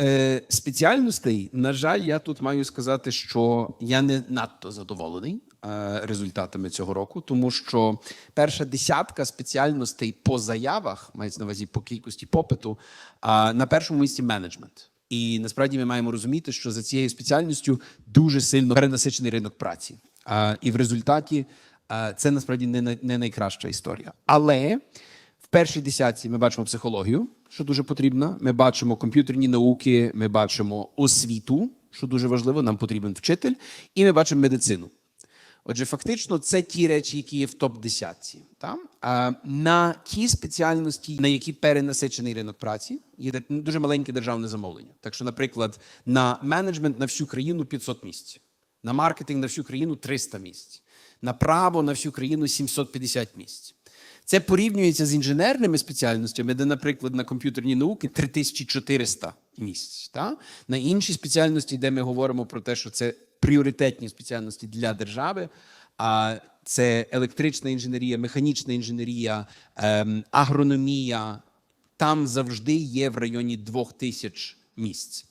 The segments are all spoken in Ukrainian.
Е, спеціальностей, на жаль, я тут маю сказати, що я не надто задоволений е, результатами цього року, тому що перша десятка спеціальностей по заявах, мається на увазі по кількості попиту, на першому місці менеджмент. І насправді ми маємо розуміти, що за цією спеціальністю дуже сильно перенасичений ринок праці. І в результаті це насправді не, найкраща історія. Але першій десятці ми бачимо психологію, що дуже потрібно. Ми бачимо комп'ютерні науки, ми бачимо освіту, що дуже важливо, нам потрібен вчитель, і ми бачимо медицину. Отже, фактично, це ті речі, які є в топ-10. А на ті спеціальності, на які перенасичений ринок праці, є дуже маленьке державне замовлення. Так що, наприклад, на менеджмент на всю країну 500 місць, на маркетинг на всю країну 300 місць, на право на всю країну 750 місць. Це порівнюється з інженерними спеціальностями, де, наприклад, на комп'ютерні науки 3400 місць. Та? На інші спеціальності, де ми говоримо про те, що це пріоритетні спеціальності для держави, а це електрична інженерія, механічна інженерія, ем, агрономія. Там завжди є в районі 2000 місць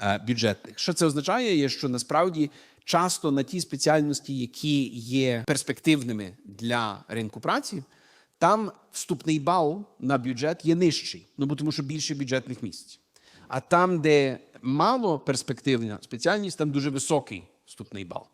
е, бюджетних. Що це означає? Є, що насправді часто на ті спеціальності, які є перспективними для ринку праці, там вступний бал на бюджет є нижчий, ну бо тому що більше бюджетних місць. А там, де мало перспективна спеціальність, там дуже високий вступний бал.